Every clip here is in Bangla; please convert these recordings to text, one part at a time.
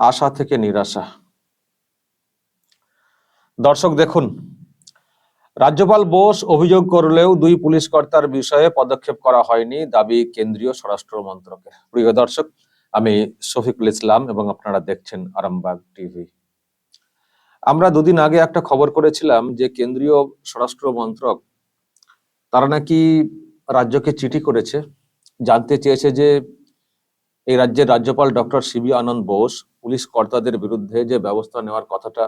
আশা থেকে নিরাশা। দর্শক, দেখুন, রাজ্যপাল বোস অভিযোগ করলেও দুই পুলিশ কর্তার বিষয়ে পদক্ষেপ করা হয়নি দাবি কেন্দ্রীয় স্বরাষ্ট্র মন্ত্রকের। প্রিয় দর্শক, আমি শফিকুল ইসলাম এবং আপনারা দেখছেন আরামবাগ টিভি। আমরা দুদিন আগে একটা খবর করেছিলাম যে কেন্দ্রীয় স্বরাষ্ট্র মন্ত্রক, তারা নাকি রাজ্যকে চিঠি করেছে, জানতে চেয়েছে যে এই রাজ্যের রাজ্যপাল doctor C V Ananda Bose police কর্তাদের বিরুদ্ধে যে ব্যবস্থা নেওয়ার কথাটা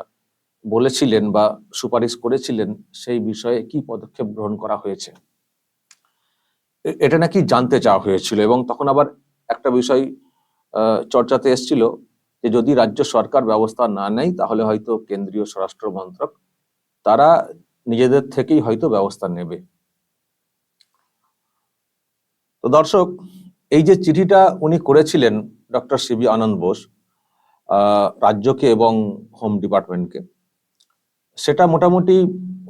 বলেছিলেন বা সুপারিশ করেছিলেন, সেই বিষয়ে কি পদক্ষেপ গ্রহণ করা হয়েছে? এটা নাকি জানতে চাওয়া হয়েছিল এবং তখন আবার একটা বিষয় চর্চাতে এসেছিল যে যদি রাজ্য সরকার ব্যবস্থা না নেয়, তাহলে হয়তো কেন্দ্রীয় স্বরাষ্ট্র মন্ত্রক তারা নিজেদের থেকেই হয়তো ব্যবস্থা নেবে। তো দর্শক এই যে চিঠিটা উনি করেছিলেন ডক্টর সিবি আনন্দ বোস রাজ্যকে এবং হোম ডিপার্টমেন্টকে, সেটা মোটামুটি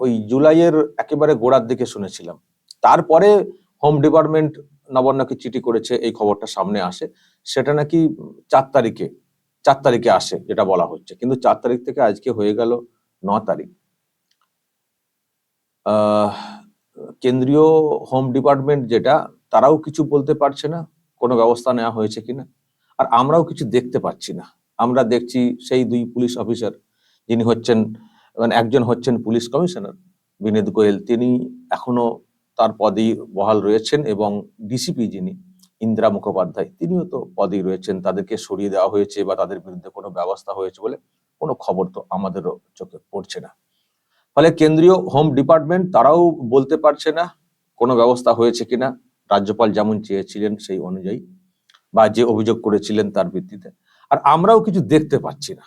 ওই জুলাইয়ের একেবারে গোড়ার দিকে শুনেছিলাম। তারপরে হোম ডিপার্টমেন্ট নবান্নকে চিঠি করেছে, এই খবরটা সামনে আসে। সেটা নাকি চার তারিখে চার তারিখে আসে, যেটা বলা হচ্ছে। কিন্তু চার তারিখ থেকে আজকে হয়ে গেল ন তারিখ। কেন্দ্রীয় হোম ডিপার্টমেন্ট যেটা তারাও কিছু বলতে পারছে না, কোনো ব্যবস্থা নেওয়া হয়েছে কিনা? আর আমরাও কিছু দেখতে পাচ্ছি না। আমরা দেখছি সেই দুই পুলিশ অফিসার, যিনি হচ্ছেন মানে একজন হচ্ছেন পুলিশ কমিশনার, বিনীত গোয়েল। তিনি এখনও তার পদেই বহাল রয়েছেন এবং ডিসিপি যিনি, ইন্দিরা মুখোপাধ্যায়, তিনিও তো পদেই রয়েছেন। তাদেরকে সরিয়ে দেওয়া হয়েছে বা তাদের বিরুদ্ধে কোনো ব্যবস্থা হয়েছে বলে কোনো খবর তো আমাদেরও চোখে পড়ছে না। ফলে কেন্দ্রীয় হোম ডিপার্টমেন্ট তারাও বলতে পারছে না, কোনো ব্যবস্থা হয়েছে কিনা। রাজ্যপাল যেমন চেয়েছিলেন সেই অনুযায়ী বা যে অভিযোগ করেছিলেন তার ভিত্তিতে। আর আমরাও কিছু দেখতে পাচ্ছি না।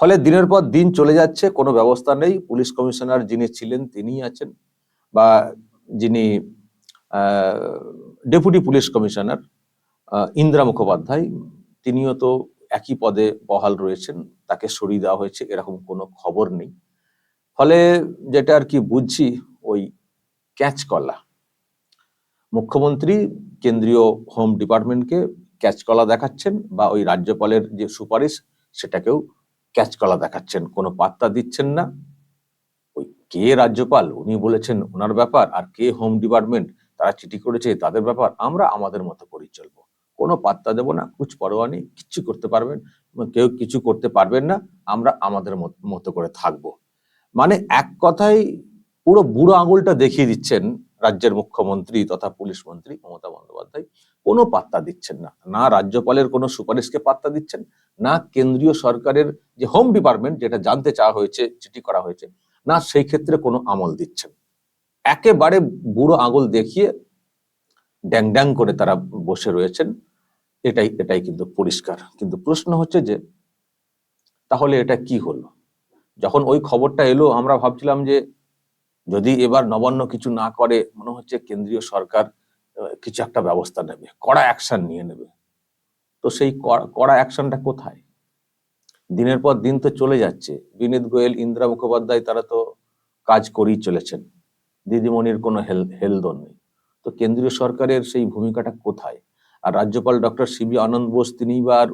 ফলে দিনের পর দিন চলে যাচ্ছে, কোনো ব্যবস্থা নেই। পুলিশ কমিশনার যিনি ছিলেন তিনিই আছেন বা যিনি deputy police commissioner Indra Mukhopadhyay, তিনিও তো একই পদে বহাল রয়েছেন। তাকে সরিয়ে দেওয়া হয়েছে, এরকম কোনো খবর নেই। ফলে যেটা আর কি বুঝছি, ওই ক্যাচ কলা মুখ্যমন্ত্রী কেন্দ্রীয় হোম ডিপার্টমেন্টকে ক্যাচ কলা দেখাচ্ছেন বা ওই রাজ্যপালের যে সুপারিশ, সেটাকেও ক্যাচ কলা দেখাচ্ছেন। কোনো পাত্তা দিচ্ছেন না। ওই কে রাজ্যপাল, উনি বলেছেন ওনার ব্যাপার, আর কে হোম ডিপার্টমেন্ট, তারা চিঠি করেছে, তাদের ব্যাপার, আমরা আমাদের মতো করেই চলবো। কোনো পাত্তা দেব না, কুছ পরোয়া নেই, কিচ্ছু করতে পারবেন, কেউ কিছু করতে পারবেন না, আমরা আমাদের মত- করে থাকব। মানে এক কথায় পুরো বুড়ো আঙুলটা দেখিয়ে দিচ্ছেন রাজ্যের মুখ্যমন্ত্রী তথা পুলিশ মন্ত্রী মমতা বন্দ্যোপাধ্যায় কোনো পাত্তা দিচ্ছেন না। না রাজ্যপালের কোনো সুপারিশকে পাত্তা দিচ্ছেন, না কেন্দ্রীয় সরকারের যে হোম ডিপার্টমেন্ট যেটা জানতে চাওয়া হয়েছে, চিঠি করা হয়েছে, না সেই ক্ষেত্রে কোনো আমল দিচ্ছেন। একেবারে বুড়ো আঙুল দেখিয়ে ড্যাং ড্যাং করে তারা বসে রয়েছেন, এটাই এটাই কিন্তু পরিষ্কার। কিন্তু প্রশ্ন হচ্ছে যে, তাহলে এটা কি হলো? যখন ওই খবরটা এলো, আমরা ভাবছিলাম যে যদি এবার নবান্ন কিছু না করে, মনে হচ্ছে কেন্দ্রীয় সরকার কিছু একটা ব্যবস্থা নেবে, কড়া অ্যাকশন নিয়ে নেবে। তো সেই কড়া- অ্যাকশনটা কোথায়? দিনের পর দিন তো চলে যাচ্ছে। বিনীত গোয়েল, ইন্দিরা মুখোপাধ্যায়, তারা তো কাজ করেই চলেছেন। দিদিমণির কোনো হেল, হেলদোল নেই। তো কেন্দ্রীয় সরকারের সেই ভূমিকাটা কোথায়? আর রাজ্যপাল ডক্টর সিবি আনন্দ বোস, তিনি বা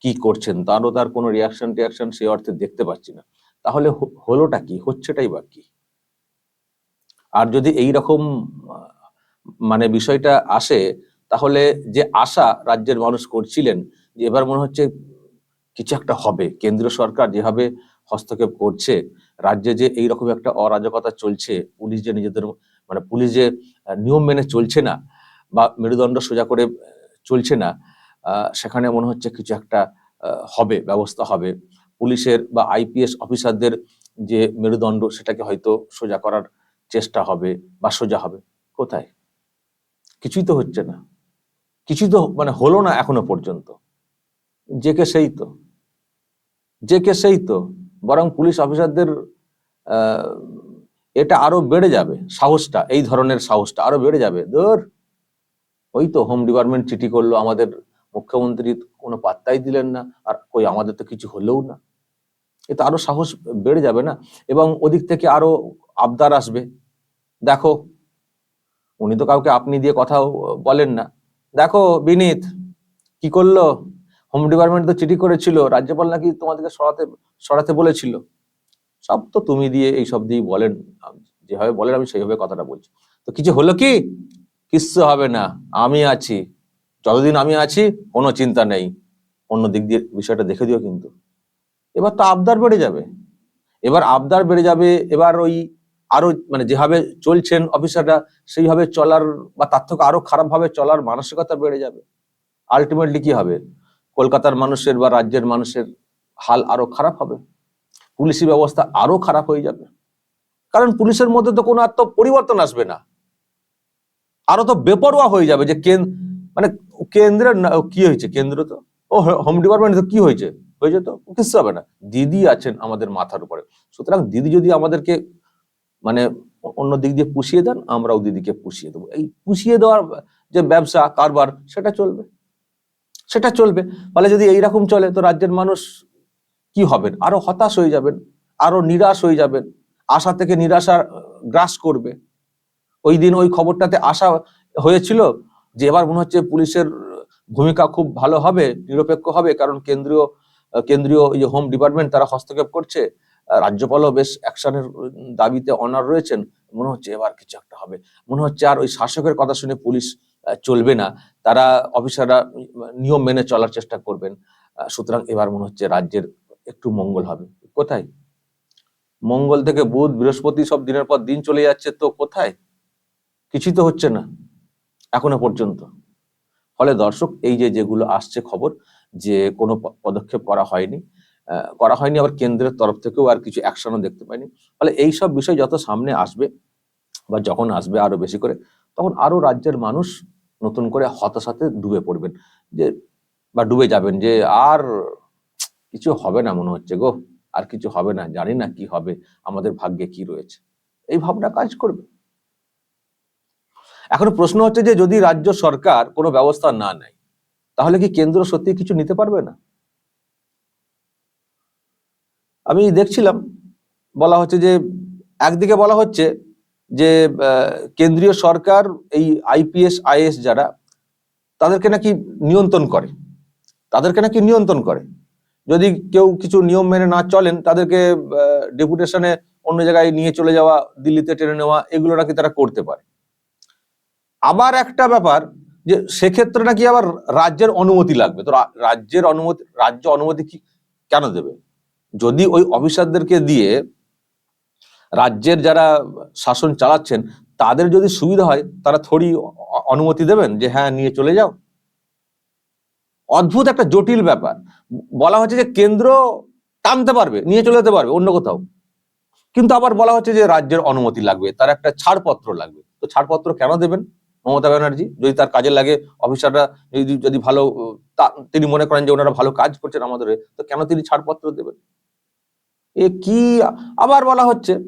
কি করছেন? তারও তার কোনো রিয়াকশন টিয়াকশন সে অর্থে দেখতে পাচ্ছি না। তাহলে হলোটা কি? হচ্ছেটাই বা কি? আর যদি এই রকম মানে বিষয়টা আসে, তাহলে যে আশা রাজ্যের মানুষ করছিলেন, যে এবার মনে হচ্ছে কিছু একটা হবে, কেন্দ্রীয় সরকার যেভাবে হস্তক্ষেপ করছে, রাজ্যে যে এই রকম একটা অরাজকতা চলছে, পুলিশ যে নিজেদের মানে পুলিশ যে নিয়ম মেনে চলছে না, বা মেরুদণ্ড সোজা করে চলছে না সেখানে মনে হচ্ছে কিছু একটা হবে, ব্যবস্থা হবে। পুলিশের বা আইপিএস অফিসারদের যে মেরুদণ্ড, সেটাকে হয়তো সোজা করার চেষ্টা হবে বা সোজা হবে। কোথায়? কিছুই তো হচ্ছে না। কিছুই তো মানে হলো না এখনও পর্যন্ত। যে কে সেই তো। যে কে সেই তো। বরং পুলিশ অফিসারদের এটা আরও বেড়ে যাবে। সাহসটা, এই ধরনের সাহসটা আরও বেড়ে যাবে। ধর, ওই তো হোম ডিপার্টমেন্ট চিঠি করল আমাদের, মুখ্যমন্ত্রী কোনো পাত্তাই দিলেন না। আর কই, আমাদের তো কিছু হলেও না। এতে আরও সাহস বেড়ে যাবে না। এবং ওদিক থেকে আরও আবদার আসবে। দেখো, উনি তো কাউকে আপনি দিয়ে কথাও বলেন না। দেখো, বিনীত, কি করল? হোম ডিপার্টমেন্ট তো চিঠি করেছিল, রাজ্যপাল নাকি তোমাদেরকে সরাতে সরাতে বলেছিল। সব তো তুমি দিয়ে এই সব দিয়েই বলেন যেভাবে বলেন আমি সেইভাবে কথাটা বলছি। তো কিছু হলো কি? কিচ্ছু হবে না, আমি আছি। যতদিন আমি আছি, কোনো চিন্তা নেই। অন্য দিক দিয়ে বিষয়টা দেখে দিও কিন্তু। এবার তো আবদার বেড়ে যাবে। এবার আবদার বেড়ে যাবে, এবার ওই আরও মানে যেভাবে চলছেন অফিসাররা, সেইভাবে চলার বা তার থেকে আরও খারাপ ভাবে চলার মানসিকতা বেড়ে যাবে। আলটিমেটলি কি হবে? কলকাতার মানুষের বা রাজ্যের মানুষের হাল আরও খারাপ হবে। পুলিশি ব্যবস্থা আরও খারাপ হয়ে যাবে। কারণ পুলিশের মধ্যে তো কোনো আর তো পরিবর্তন আসবে না। আরও তো বেপরোয়া হয়ে যাবে যে কেন মানে কেন্দ্রের না- কি হয়েছে? কেন্দ্র তো? ও হোম ডিপার্টমেন্ট তো কি হয়েছে? হয়েছে তো? কিছু হবে না। দিদি আছেন আমাদের মাথার উপরে। সুতরাং দিদি যদি আমাদেরকে মানে অন্য দিক দিয়ে পুষিয়ে দেন, আমরাও দিদিকে পুষিয়ে দেবো। এই পুষিয়ে দেওয়ার যে ব্যবসা, কারবার, সেটা চলবে। সেটা চলবে। ফলে যদি এইরকম চলে, তো রাজ্যের মানুষ কি হবেন? আরও হতাশ হয়ে যাবেন, আরও নিরাশ হয়ে যাবেন, আশা থেকে নিরাশা গ্রাস করবে। ওই দিন ওই খবরটাতে আশা হয়েছিল যে এবার মনে হচ্ছে পুলিশের ভূমিকা খুব ভালো হবে, নিরপেক্ষ হবে, কারণ কেন্দ্রীয় কেন্দ্রীয় হোম ডিপার্টমেন্ট তারা হস্তক্ষেপ করছে। রাজ্যপালও বেশ অ্যাকশনের দাবিতে অনার রয়েছেন। মনে হচ্ছে এবার কিছু একটা হবে। মনে হচ্ছে আর ওই শাসকের কথা শুনে পুলিশ চলবে না। তারা অফিসাররা নিয়ম মেনে চলার চেষ্টা করবেন। সুতরাং এবার মনে হচ্ছে রাজ্যের একটু মঙ্গল হবে। কোথায়? মঙ্গল থেকে বুধ, বৃহস্পতি সব দিনের পর দিন চলে যাচ্ছে তো কোথায়? কিছুই তো হচ্ছে না, এখনও পর্যন্ত। ফলে দর্শক, এই যে যেগুলো আসছে খবর, যে কোনো পদক্ষেপ করা হয়নি। করা হয়নি, আবার কেন্দ্রের তরফ থেকেও আর কিছু অ্যাকশনও দেখতে পাইনি। ফলে এই সব বিষয় যত সামনে আসবে বা যখন আসবে আরও বেশি করে, তখন আরও রাজ্যের মানুষ নতুন করে হতাশাতে ডুবে পড়বেন যে, বা ডুবে যাবেন যে, আর কিছু হবে না মনে হচ্ছে গো, আর কিছু হবে না, জানি না কি হবে, আমাদের ভাগ্যে কি রয়েছে। এই ভাবনা কাজ করবে। এখন প্রশ্ন হচ্ছে যে, যদি রাজ্য সরকার কোনো ব্যবস্থা না নেয়, তাহলে কি কেন্দ্র সত্যি কিছু নিতে পারবে না? আমি দেখছিলাম, বলা হচ্ছে যে, একদিকে বলা হচ্ছে যে কেন্দ্রীয় সরকার এই আইপিএস আইএস যারা, তাদেরকে নাকি নিয়ন্ত্রণ করে। তাদেরকে নাকি নিয়ন্ত্রণ করে। যদি কেউ কিছু নিয়ম মেনে না চলেন, তাদেরকে ডেপুটেশনে অন্য জায়গায় নিয়ে চলে যাওয়া, দিল্লিতে টেনে নেওয়া, এগুলো নাকি তারা করতে পারে। আবার একটা ব্যাপার যে, সেক্ষেত্রে নাকি আবার রাজ্যের অনুমতি লাগবে। তো রাজ্যের অনুমতি, রাজ্য অনুমতি কি, কেন দেবে? যদি ওই অফিসারদেরকে দিয়ে রাজ্যের যারা শাসন চালাচ্ছেন, তাদের যদি সুবিধা হয়, তারা থোড়ি অনুমতি দেবেন যে হ্যাঁ নিয়ে চলে যাও অদ্ভুত একটা জটিল ব্যাপার। বলা হচ্ছে যে, কেন্দ্র টানতে পারবে, নিয়ে চলে যেতে পারবে, অন্য কোথাও। কিন্তু আবার বলা হচ্ছে যে, রাজ্যের অনুমতি লাগবে, তার একটা ছাড়পত্র লাগবে। তো ছাড়পত্র কেন দেবেন মমতা ব্যানার্জি? যদি তার কাজে লাগে, অফিসাররা যদি যদি ভালো তিনি মনে করেন যে, ওনারা ভালো কাজ করছেন আমাদের তো কেন তিনি ছাড়পত্র দেবেন? এ কি আবার বলা হচ্ছে,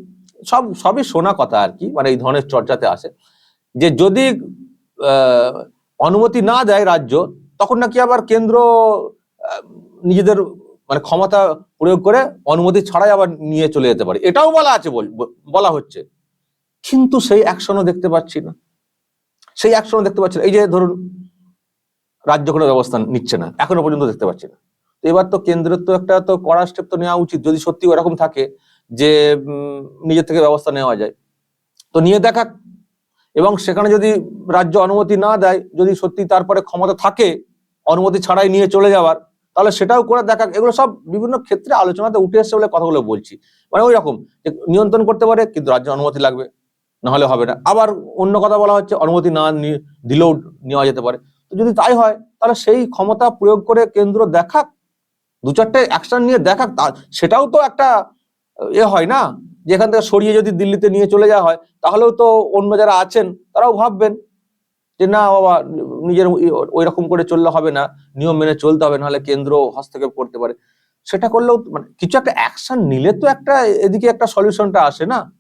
সব, সবই শোনা কথা আর কি মানে এই ধরনের চর্চাতে আসে, যে যদি অনুমতি না দেয় রাজ্য, তখন নাকি আবার কেন্দ্র নিজেদের মানে ক্ষমতা প্রয়োগ করে অনুমতি ছাড়াই আবার নিয়ে চলে যেতে পারে। এটাও বলা আছে বল- হচ্ছে। কিন্তু সেই অ্যাকশনও দেখতে পাচ্ছি না। সেই অ্যাকশনও দেখতে পাচ্ছি না। এই যে ধরুন, রাজ্য কোনো ব্যবস্থা নিচ্ছে না, এখনও পর্যন্ত দেখতে পাচ্ছি না। তো এবার তো কেন্দ্রের তো একটা তো কড়া স্টেপ তো নেওয়া উচিত, যদি সত্যি ওরকম থাকে যে নিজের থেকে ব্যবস্থা নেওয়া যায়। তো নিয়ে দেখাক এবং সেখানে যদি রাজ্য অনুমতি না দেয়, যদি সত্যি তারপরে ক্ষমতা থাকে, অনুমতি ছাড়াই নিয়ে চলে যাওয়ার, তাহলে সেটাও করে দেখাক এগুলো সব বিভিন্ন ক্ষেত্রে আলোচনাতে উঠে এসছে বলে কথাগুলো বলছি। মানে ওই রকম নিয়ন্ত্রণ করতে পারে, কিন্তু রাজ্য অনুমতি লাগবে, নাহলে হবে না। আবার অন্য কথা বলা হচ্ছে, অনুমতি নি- দিলেও নেওয়া যেতে পারে। তো যদি তাই হয়, তাহলে সেই ক্ষমতা প্রয়োগ করে কেন্দ্র দেখাক দু চারটে অ্যাকশন নিয়ে দেখাক তা- সেটাও তো একটা, এ হয় না যেখান থেকে সরিয়ে যদি দিল্লিতে নিয়ে চলে যাওয়া হয়, তাহলেও তো অন্য যারা আছেন, তারাও ভাববেন যে না বাবা, নিজের ওই রকম করে চললে হবে না, নিয়ম মেনে চলতে হবে, নাহলে কেন্দ্র হস্তক্ষেপ করতে পারে। সেটা করলেও মানে কিছু একটা অ্যাকশন নিলে তো একটা এদিকে একটা সলিউশনটা আসে না।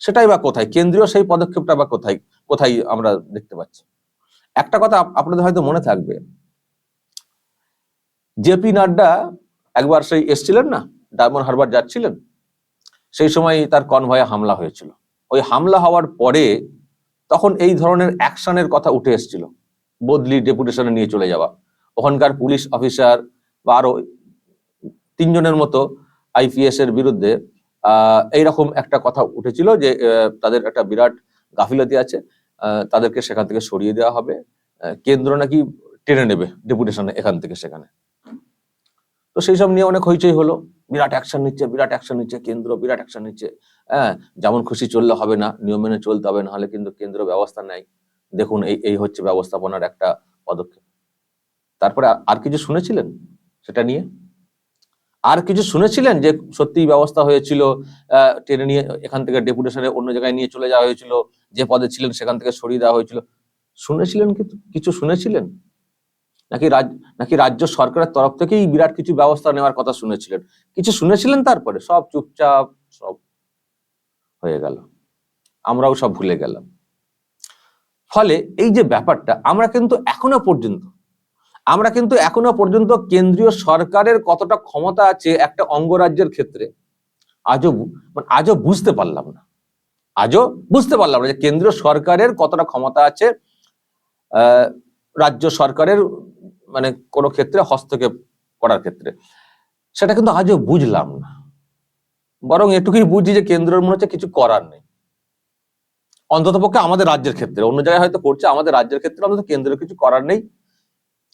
সেটাই বা কোথায়, কেন্দ্রীয় সেই পদক্ষেপটা বা কোথায় কোথায় আমরা দেখতে পাচ্ছি। একটা কথা আপনাদের হয়তো মনে থাকবে জেপি নাড্ডা একবার সেই এসছিলেন না? ডায়মন্ড হারবার যাচ্ছিলেন? সেই সময় তার কনভয়ে হামলা হয়েছিল। ওই হামলা হওয়ার পরে তখন এই ধরনের অ্যাকশনের কথা উঠে এসেছিল। বদলি ডেপুটেশনে নিয়ে চলে যাওয়া। ওখানকার পুলিশ অফিসার বা আরও তিনজনের মতো আইপিএস এর বিরুদ্ধে এইরকম একটা কথা উঠেছিল যে তাদের একটা বিরাট গাফিলতি আছে। তাদেরকে সেখান থেকে সরিয়ে দেওয়া হবে। কেন্দ্র নাকি টেনে নেবে ডেপুটেশনে এখান থেকে সেখানে। তো সেই সব নিয়ে অনেক হইচই হলো। বিরাট অ্যাকশন নিচ্ছে, বিরাট অ্যাকশন নিচ্ছে, কেন্দ্র বিরাট অ্যাকশন নিচ্ছে। হ্যাঁ যেমন খুশি চললে হবে না, নিয়ম মেনে চলতে হবে, নাহলে কিন্তু কেন্দ্র ব্যবস্থা নেয় দেখুন, এই এই হচ্ছে ব্যবস্থাপনার একটা পদক্ষেপ। তারপরে আর- কিছু শুনেছিলেন সেটা নিয়ে? আর কিছু শুনেছিলেন যে সত্যি ব্যবস্থা হয়েছিল ট্রেনে নিয়ে এখান থেকে ডেপুটেশনে অন্য জায়গায় নিয়ে চলে যাওয়া হয়েছিল, যে পদে ছিলেন সেখান থেকে সরিয়ে দেওয়া হয়েছিল। শুনেছিলেন কিন্তু কিছু শুনেছিলেন? নাকি রাজ, নাকি রাজ্য সরকারের তরফ থেকেই বিরাট কিছু ব্যবস্থা নেওয়ার কথা শুনেছিলেন? কিছু শুনেছিলেন তারপরে? সব চুপচাপ, সব হয়ে গেল। আমরাও সব ভুলে গেলাম। ফলে এই যে ব্যাপারটা, আমরা কিন্তু এখনও পর্যন্ত, আমরা কিন্তু এখনও পর্যন্ত কেন্দ্রীয় সরকারের কতটা ক্ষমতা আছে একটা অঙ্গরাজ্যের ক্ষেত্রে, আজও মানে আজও বুঝতে পারলাম না। আজও বুঝতে পারলাম না যে কেন্দ্রীয় সরকারের কতটা ক্ষমতা আছে রাজ্য সরকারের মানে কোনো ক্ষেত্রে হস্তক্ষেপ করার ক্ষেত্রে। সেটা কিন্তু আজও বুঝলাম না। বরং এটুকুই বুঝি যে কেন্দ্রের মনে হচ্ছে কিছু করার নেই। অন্তত পক্ষে আমাদের রাজ্যের ক্ষেত্রে। অন্য জায়গায় হয়তো করছে, আমাদের রাজ্যের ক্ষেত্রে অন্তত কেন্দ্রের কিছু করার নেই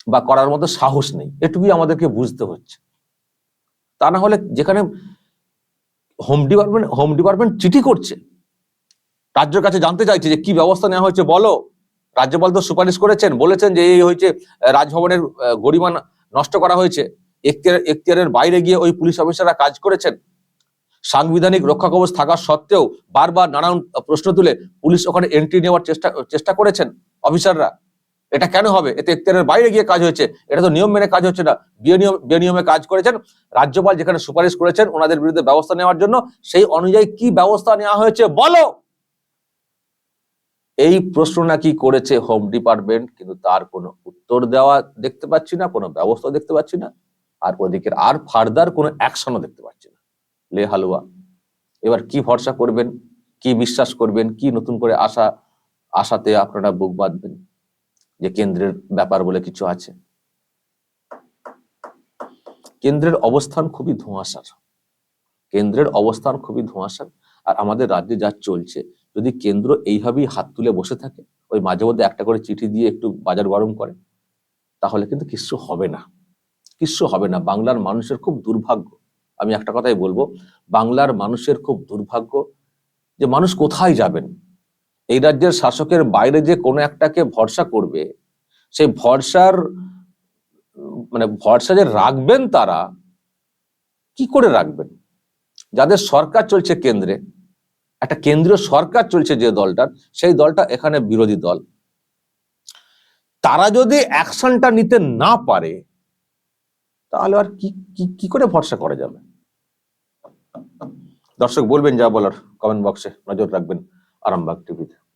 বা করার মতো সাহস নেই। এটুকুই আমাদেরকে বুঝতে হচ্ছে। তা না হলে যেখানে হোম ডিপার্টমেন্ট হোম ডিপার্টমেন্ট চিঠি করছে, রাজ্যের কাছে জানতে চাইছে যে কি ব্যবস্থা নেওয়া হয়েছে বলো। রাজ্যপাল তো সুপারিশ করেছেন, বলেছেন যে এই হয়েছে রাজভবনের গরিমা নষ্ট করা হয়েছে। এখতিয়ার এখতিয়ারের বাইরে গিয়ে ওই পুলিশ অফিসাররা কাজ করেছেন। সাংবিধানিক রক্ষা কবচ থাকা সত্ত্বেও বারবার নানান প্রশ্ন তুলে পুলিশ ওখানে এন্ট্রি নেওয়ার চেষ্টা চেষ্টা করেছেন অফিসাররা। এটা কেন হবে? এতে এখতিয়ারের বাইরে গিয়ে কাজ হয়েছে। এটা তো নিয়ম মেনে কাজ হচ্ছে না। বেনিয়ম বেনিয়মে কাজ করেছেন। রাজ্যপাল যেখানে সুপারিশ করেছেন, ওনাদের বিরুদ্ধে ব্যবস্থা নেওয়ার জন্য সেই অনুযায়ী কি ব্যবস্থা নেওয়া হয়েছে বলো? এই প্রশ্ন নাকি করেছে হোম ডিপার্টমেন্ট কিন্তু তার কোনো উত্তর দেওয়া দেখতে পাচ্ছি না, কোনো ব্যবস্থা দেখতে পাচ্ছি না, আর ওদিকের আর ফার্দার কোনো অ্যাকশনও দেখতে পাচ্ছি না। লে হালুয়া, এবার কি ভরসা করবেন, কি বিশ্বাস করবেন, কি নতুন করে আশা, আশাতে আপনারা বুক বাঁধবেন যে কেন্দ্রের ব্যাপার বলে কিছু আছে? কেন্দ্রের অবস্থান খুবই ধোঁয়াশার। কেন্দ্রের অবস্থান খুবই ধোঁয়াশার, আর আমাদের রাজ্যে যা চলছে যদি কেন্দ্র এইভাবেই হাত তুলে বসে থাকে, ওই মাঝে মধ্যে একটা করে চিঠি দিয়ে একটু বাজার গরম করে, তাহলে কিন্তু কিছু হবে না। কিছু হবে না। বাংলার মানুষের খুব দুর্ভাগ্য। আমি একটা কথাই বলব, বাংলার মানুষের খুব দুর্ভাগ্য যে মানুষ কোথায় যাবেন? এই রাজ্যের শাসকের বাইরে যে কোনো একটাকে ভরসা করবে, সেই ভরসার মানে ভরসা যে রাখবেন তারা, কি করে রাখবেন? যাদের সরকার চলছে কেন্দ্রে একটা কেন্দ্রীয় সরকার চলছে যে দলটার, সেই দলটা এখানে বিরোধী দল। তারা যদি অ্যাকশনটা নিতে না পারে, তাহলে আর কি, কি- করে ভরসা করা যাবে? দর্শক, বলবেন যা বলার কমেন্ট বক্সে নজর রাখবেন আরামবাগ টিভিতে।